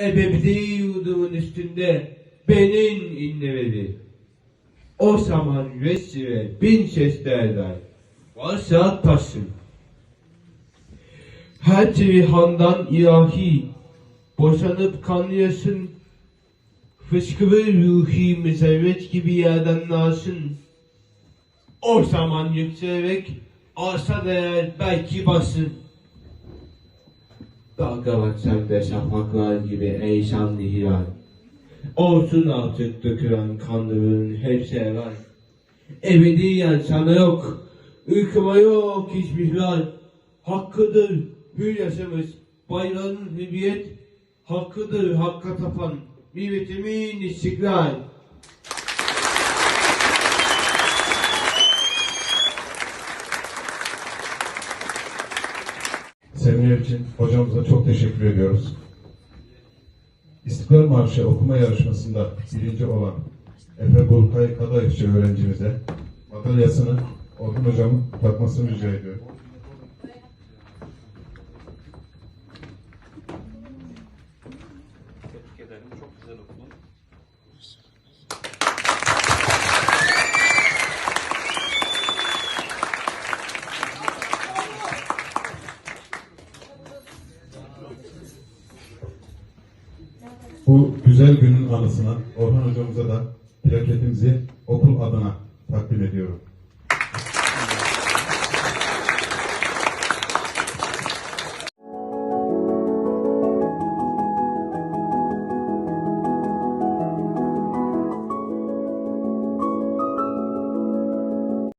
ebedi yurdumun üstünde benim inlemeli. O zaman vesile bin seslerden varsa taşın. Her trihandan ilahi boşanıp kanlayasın. Fışkırır ruhi müzerret gibi yerden nasın. O zaman yükselerek arsa değer belki basın. Dalgalar sende şafaklar gibi ey şanlı hilal. Olsun artık dökülen kanların hepsi helal. Ebediyen sana yok, ülküme yok hiçbir hilal. Hakkıdır hür yaşamız, bayrağın hürriyet. Hakkıdır hakka tapan, milletimin istiklal. Seminer için hocamıza çok teşekkür ediyoruz. İstiklal Marşı okuma yarışmasında birinci olan Efe Burkay Kadayıfçı öğrencimize madalyasını Orhun hocamın takmasını rica ediyorum. Tebrik ederim. Çok güzel okudun. Bu güzel günün anısına Orhan hocamıza da plaketimizi okul adına takdim ediyorum.